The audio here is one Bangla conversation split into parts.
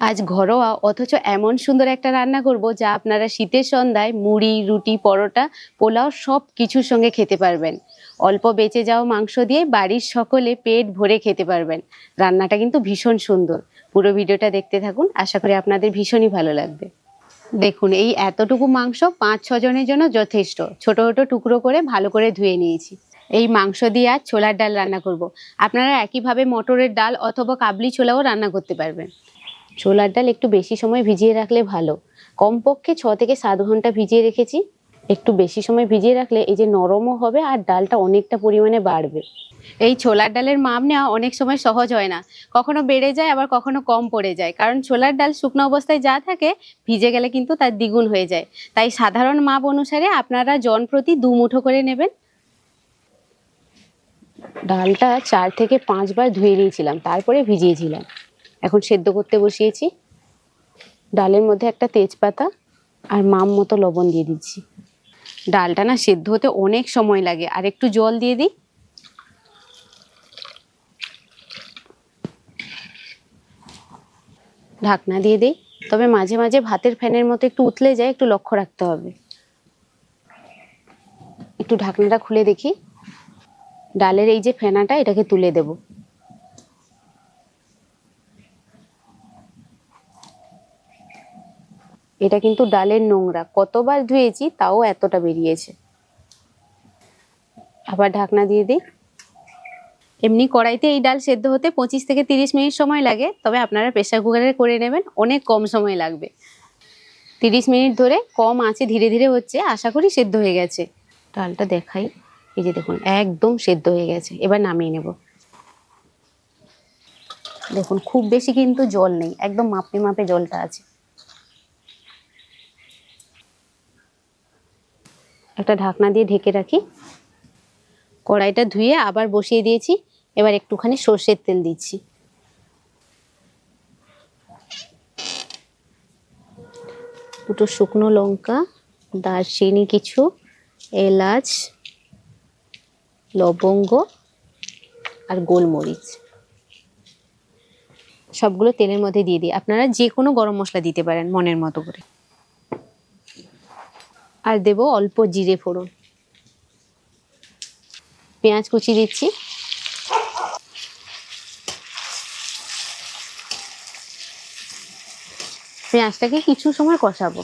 আজ ঘরোয়া, অথচ এমন সুন্দর একটা রান্না করব যা আপনারা শীতের সন্ধ্যায় মুড়ি, রুটি, পরোটা, পোলাও সব কিছুর সঙ্গে খেতে পারবেন। অল্প বেঁচে যাওয়া মাংস দিয়ে বাড়ির সকলে পেট ভরে খেতে পারবেন। রান্নাটা কিন্তু ভীষণ সুন্দর। পুরো ভিডিওটা দেখতে থাকুন, আশা করি আপনাদের ভীষণই ভালো লাগবে। দেখুন, এই এতটুকু মাংস পাঁচ, ছ জনের জন্য যথেষ্ট। ছোট ছোট টুকরো করে ভালো করে ধুয়ে নিয়েছি। এই মাংস দিয়ে আজ ছোলার ডাল রান্না করব। আপনারা একইভাবে মটরের ডাল অথবা কাবলি ছোলাও রান্না করতে পারবেন। ছোলার ডাল একটু বেশি সময় ভিজিয়ে রাখলে ভালো। কমপক্ষে ছ থেকে সাত ঘণ্টা ভিজিয়ে রেখেছি। একটু বেশি সময় ভিজিয়ে রাখলে এই যে নরমও হবে আর ডালটা অনেকটা পরিমাণে বাড়বে। এই ছোলার ডালের মাপ নেওয়া অনেক সময় সহজ হয় না। কখনো বেড়ে যায়, আবার কখনো কম পড়ে যায়। কারণ ছোলার ডাল শুকনো অবস্থায় যা থাকে, ভিজে গেলে কিন্তু তার দ্বিগুণ হয়ে যায়। তাই সাধারণ মাপ অনুসারে আপনারা জন প্রতি দু মুঠো করে নেবেন। ডালটা চার থেকে পাঁচবার ধুয়ে নিয়েছিলাম, তারপরে ভিজিয়েছিলাম। এখন সেদ্ধ করতে বসিয়েছি। ডালের মধ্যে একটা তেজপাতা আর মাম মতো লবণ দিয়ে দিচ্ছি। ডালটা না সেদ্ধ হতে অনেক সময় লাগে। আর একটু জল দিয়ে দিই। ঢাকনা দিয়ে দিই। তবে মাঝে মাঝে ভাতের ফ্যানের মতো একটু উতলে যায়, একটু লক্ষ্য রাখতে হবে। একটু ঢাকনাটা খুলে দেখি। ডালের এই যে ফেনাটা, এটাকে তুলে দেব। এটা কিন্তু ডালের নোংরা। কতবার ধুয়েছি তাও এতটা বেরিয়েছে। আবার ঢাকনা দিয়ে দিই। এমনি কড়াইতে এই ডাল সেদ্ধ হতে পঁচিশ থেকে তিরিশ মিনিট সময় লাগে, তবে আপনারা প্রেসার কুকারে করে নেবেন, অনেক কম সময় লাগবে। তিরিশ মিনিট ধরে কম আঁচে ধীরে ধীরে হচ্ছে, আশা করি সেদ্ধ হয়ে গেছে। ডালটা দেখাই। এই যে দেখুন, একদম সেদ্ধ হয়ে গেছে। এবার নামিয়ে নেব। দেখুন, খুব বেশি কিন্তু জল নেই, একদম মাপে মাপে জলটা আছে। একটা ঢাকনা দিয়ে ঢেকে রাখি। কড়াইটা ধুয়ে আবার বসিয়ে দিয়েছি। এবার একটুখানি সর্ষের তেল দিচ্ছি। দুটো শুকনো লঙ্কা, দারচিনি কিছু, এলাচ, লবঙ্গ আর গোলমরিচ। সবগুলো তেলের মধ্যে দিয়ে দিই। আপনারা যে কোনো গরম মশলা দিতে পারেন মনের মতো করে। আর দেব অল্প জিরে ফোড়ন। পেঁয়াজ কুচি দিচ্ছি। পেঁয়াজটাকে কিছু সময় কষাবো।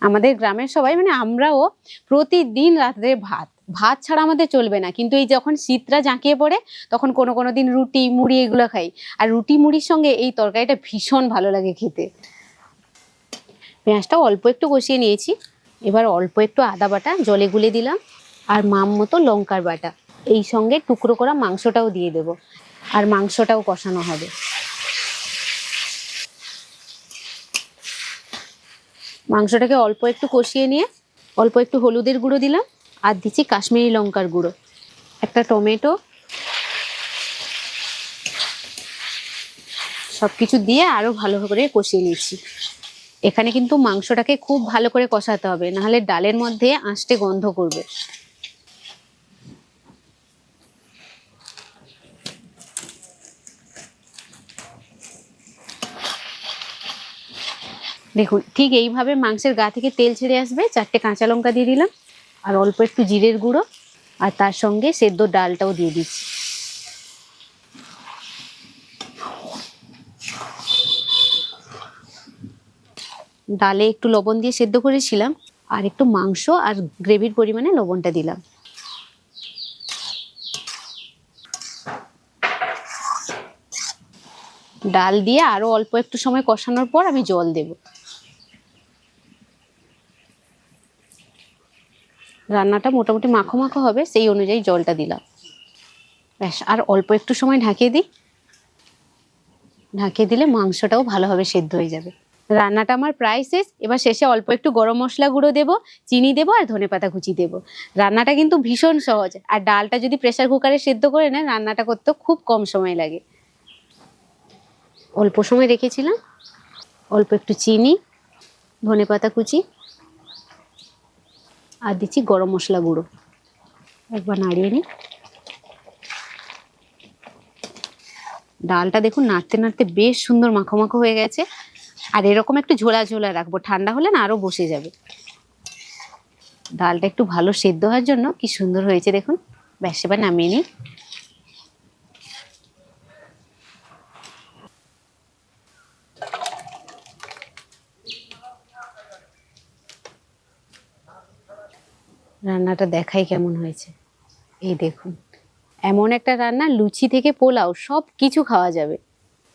আমাদের গ্রামের সবাই মানে আমরাও প্রতিদিন রাত্রে ভাত। ভাত ছাড়া আমাদের চলবে না। কিন্তু এই যখন শীতটা জাঁকিয়ে পড়ে, তখন কোনো কোনো দিন রুটি, মুড়ি এগুলো খাই। আর রুটি, মুড়ির সঙ্গে এই তরকারিটা ভীষণ ভালো লাগে খেতে। পেঁয়াজটাও অল্প একটু কষিয়ে নিয়েছি। এবার অল্প একটু আদা বাটা, জলে গুলে দিলাম, আর মাম মতো লঙ্কার বাটা। এই সঙ্গে টুকরো করা মাংসটাও দিয়ে দেব, আর মাংসটাও কষানো হবে। মাংসটাকে অল্প একটু কষিয়ে নিয়ে, অল্প একটু হলুদের গুঁড়ো দিলাম, আর দিচ্ছি কাশ্মীরি লঙ্কার গুঁড়ো। একটা টমেটো সব কিছু দিয়ে আরও ভালো করে কষিয়ে নিচ্ছি। এখানে কিন্তু মাংসটাকে খুব ভালো করে কষাতে হবে, নাহলে ডালের মধ্যে আঁশটে গন্ধ করবে। দেখুন, ঠিক এইভাবে মাংসের গা থেকে তেল ছেড়ে আসবে, চারটে কাঁচা লঙ্কা দিয়ে দিলাম, আর অল্প একটু জিরের গুঁড়ো, আর তার সঙ্গে সেদ্ধ ডালটাও দিয়ে দিচ্ছি। ডালে একটু লবণ দিয়ে সেদ্ধ করেছিলাম, আর একটু মাংস আর গ্রেভির পরিমাণে লবণটা দিলাম। ডাল দিয়ে আরও অল্প একটু সময় কষানোর পর আমি জল দেব। রান্নাটা মোটামুটি মাখো মাখো হবে, সেই অনুযায়ী জলটা দিলাম। ব্যাস, আর অল্প একটু সময় ঢাকিয়ে দিই। ঢাকিয়ে দিলে মাংসটাও ভালোভাবে সেদ্ধ হয়ে যাবে। রান্নাটা আমার প্রায় শেষ। এবার শেষে অল্প একটু গরম মশলা গুঁড়ো দেবো, চিনি দেবো আর ধনেপাতা কুচি দেবো। রান্নাটা কিন্তু ভীষণ সহজ। আর ডালটা যদি প্রেসার কুকারে সেদ্ধ করে নেন, রান্নাটা করতে খুব কম সময় লাগে। অল্প সময় রেখেছিলাম। অল্প একটু চিনি ধনেপাতা কুচি আর দিচ্ছি গরম মশলা গুঁড়ো। একবার নাড়িয়ে নিই। ডালটা দেখুন, নাড়তে নাড়তে বেশ সুন্দর মাখো মাখো হয়ে গেছে। আর এরকম একটু ঝোলা ঝোলা রাখব। ঠান্ডা হলে না আরও বসে যাবে। ডালটা একটু ভালো সেদ্ধ হওয়ার জন্য কি সুন্দর হয়েছে দেখুন। ব্যাস, এবার নামিয়ে নিই। রান্নাটা দেখাই কেমন হয়েছে। এই দেখুন, এমন একটা রান্না, লুচি থেকে পোলাও সব কিছু খাওয়া যাবে।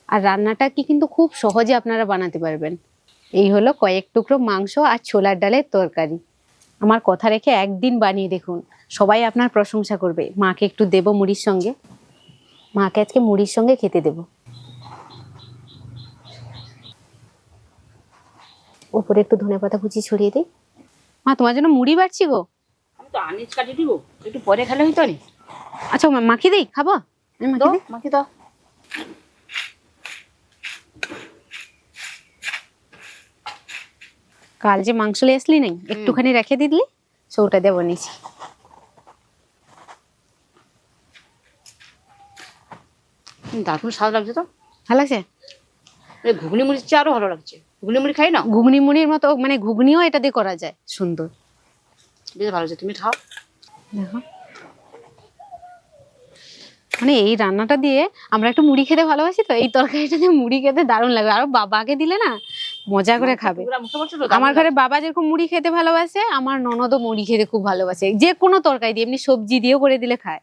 আর রান্নাটা কি কিন্তু খুব সহজে আপনারা বানাতে পারবেন। এই হলো কয়েক টুকরো মাংস আর ছোলার ডালের তরকারি। আমার কথা রেখে একদিন বানিয়ে দেখুন। সবাই আপনার প্রশংসা করবে। মাকে একটু দেবো মুড়ির সঙ্গে। মাকে আজকে মুড়ির সঙ্গে খেতে দেব। ওপরে একটু ধনে পাতা কুচি ছড়িয়ে দিই। মা তোমার জন্য মুড়ি বাড়ছি গো। আমি তো আনিজ কাটি দিব। একটু পরে খেলে হইতো আচ্ছা মা- মাখিয়ে দিই খাব? আমি মাখিয়ে তো দাও। কাল যে মাংস নিয়ে আসলি নাই একটুখানি রেখে দিলি সৌটা দেবো নিচে। দারুণ স্বাদ লাগছে তো। ভালো লাগছে? ঘুগনি মুড়ির চেয়ে আরও ভালো লাগছে। ঘুগনি মুড়ি খাই না? ঘুগনি মুড়ির মতো মানে ঘুগনিও এটা দিয়ে করা যায় সুন্দর। বেশ ভালো তুমি খাও। দেখো। মানে এই রান্নাটা দিয়ে আমরা একটু মুড়ি খেতে ভালোবাসি তো এই তরকারিটা দিয়ে মুড়ি খেতে দারুণ লাগবে আর বাবাকে দিলে না মজা করে খাবে। আমার ঘরে বাবা যেরকম মুড়ি খেতে ভালোবাসে আমার ননদও মুড়ি খেতে খুব ভালোবাসে। যে কোনো তরকারি দিয়ে এমনি সবজি দিয়েও করে দিলে খায়।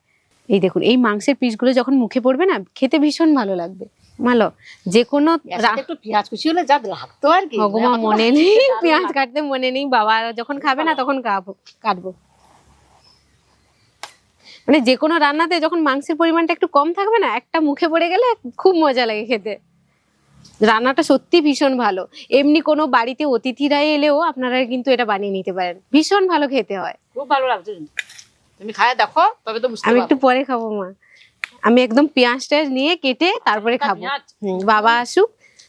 এই দেখুন এই মাংসের পিসগুলো যখন মুখে পড়বে না খেতে ভীষণ ভালো লাগবে। ভালো যে কোনো একটু পেঁয়াজ কুচি হলে যা লাগতো আর কি। ভগবান মনে নেই পেঁয়াজ কাটতে মনে নেই বাবা যখন খাবে না তখন কাটবো কাটবো। মানে যে কোনো রান্নাতে যখন মাংসের পরিমাণটা একটু কম থাকবে না একটা মুখে পড়ে গেলে খুব মজা লাগে খেতে। রান্নাটা সত্যি ভীষণ ভালো। এমনি কোনো বাড়িতে অতিথিরা এলেও আপনারা কিন্তু এটা বানিয়ে নিতে পারেন। ভীষণ ভালো খেতে হয়। খুব ভালো লাগছে। তুমি খায় দেখো তবে তো বুঝতে আমি একটু পরে খাব মা। আমি একদম পেঁয়াজ টেয়াজ নিয়ে কেটে তারপরে খাব। বাবা আসুক।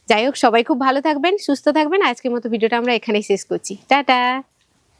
যাই হোক সবাই খুব ভালো থাকবেন সুস্থ থাকবেন। আজকের মতো ভিডিওটা আমরা এখানেই শেষ করছি। টাটা।